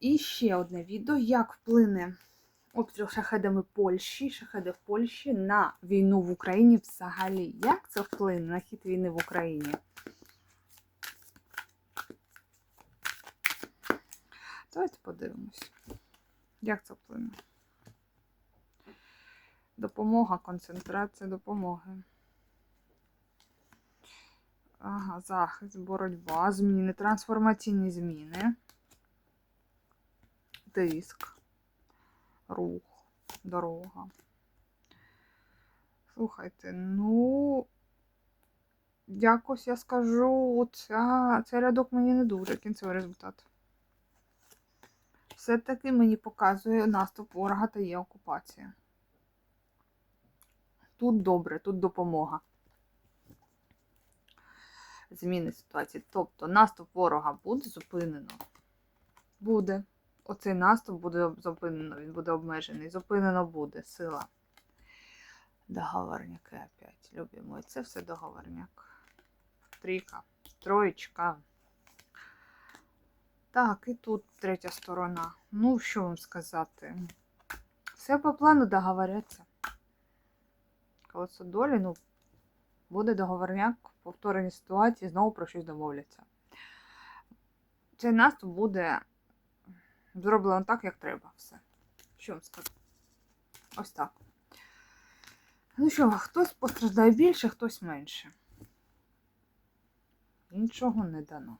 І ще одне відео, як вплине обстріл шахедами Польщі, шахеди в Польщі на війну в Україні взагалі. Як це вплине на хід війни в Україні? Давайте подивимось, як це вплине. Допомога, концентрація допомоги. Ага, захист, боротьба, зміни, трансформаційні зміни. Тиск, рух, дорога. Слухайте, ну, якось я скажу, ця, цей рядок мені не дуже кінцевий результат. Все-таки мені показує наступ ворога та є окупація. Тут добре, тут допомога. Зміни ситуації. Тобто наступ ворога буде зупинено. Буде. Оцей наступ буде зупинено, він буде обмежений. Зупинено буде сила. Договорняки опять. Любимо. І це все договорняк. Трійка. Троєчка. Так, і тут третя сторона. Ну, що вам сказати? Все по плану договоряться. Колесо долі, ну, буде договорняк, повторені ситуації, знову про щось домовляться. Цей наступ буде зроблено так, як треба. Все. Що вам сказати? Ось так. Ну що, хтось постраждає більше, хтось менше. Нічого не дано.